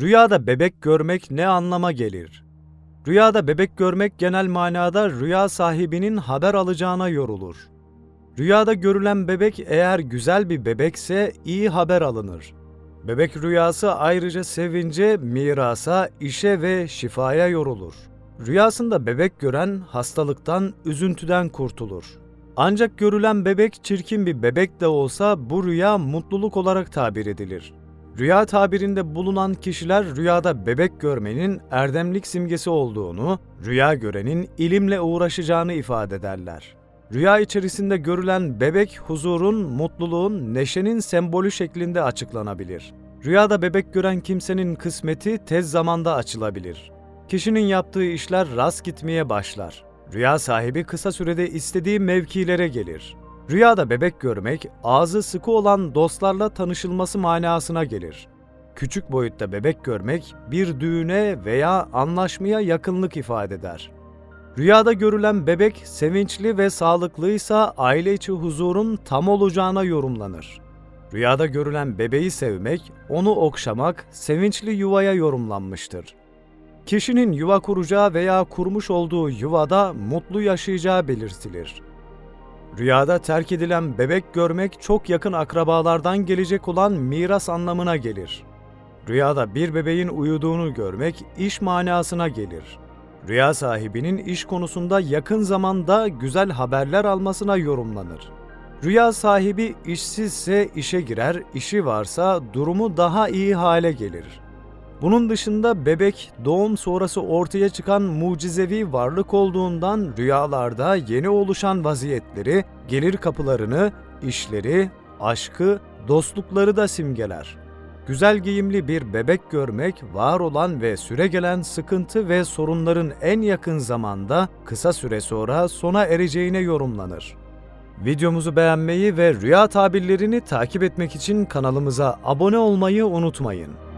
Rüyada bebek görmek ne anlama gelir? Rüyada bebek görmek genel manada rüya sahibinin haber alacağına yorulur. Rüyada görülen bebek eğer güzel bir bebekse iyi haber alınır. Bebek rüyası ayrıca sevince, mirasa, işe ve şifaya yorulur. Rüyasında bebek gören hastalıktan, üzüntüden kurtulur. Ancak görülen bebek çirkin bir bebek de olsa bu rüya mutluluk olarak tabir edilir. Rüya tabirinde bulunan kişiler rüyada bebek görmenin erdemlik simgesi olduğunu, rüya görenin ilimle uğraşacağını ifade ederler. Rüya içerisinde görülen bebek huzurun, mutluluğun, neşenin sembolü şeklinde açıklanabilir. Rüyada bebek gören kimsenin kısmeti tez zamanda açılabilir. Kişinin yaptığı işler rast gitmeye başlar. Rüya sahibi kısa sürede istediği mevkilere gelir. Rüyada bebek görmek, ağzı sıkı olan dostlarla tanışılması manasına gelir. Küçük boyutta bebek görmek, bir düğüne veya anlaşmaya yakınlık ifade eder. Rüyada görülen bebek sevinçli ve sağlıklıysa aile içi huzurun tam olacağına yorumlanır. Rüyada görülen bebeği sevmek, onu okşamak sevinçli yuvaya yorumlanmıştır. Kişinin yuva kuracağı veya kurmuş olduğu yuvada mutlu yaşayacağı belirtilir. Rüyada terk edilen bebek görmek çok yakın akrabalardan gelecek olan miras anlamına gelir. Rüyada bir bebeğin uyuduğunu görmek iş manasına gelir. Rüya sahibinin iş konusunda yakın zamanda güzel haberler almasına yorumlanır. Rüya sahibi işsizse işe girer, işi varsa durumu daha iyi hale gelir. Bunun dışında bebek doğum sonrası ortaya çıkan mucizevi varlık olduğundan rüyalarda yeni oluşan vaziyetleri, gelir kapılarını, işleri, aşkı, dostlukları da simgeler. Güzel giyimli bir bebek görmek, var olan ve süregelen sıkıntı ve sorunların en yakın zamanda kısa süre sonra sona ereceğine yorumlanır. Videomuzu beğenmeyi ve rüya tabirlerini takip etmek için kanalımıza abone olmayı unutmayın.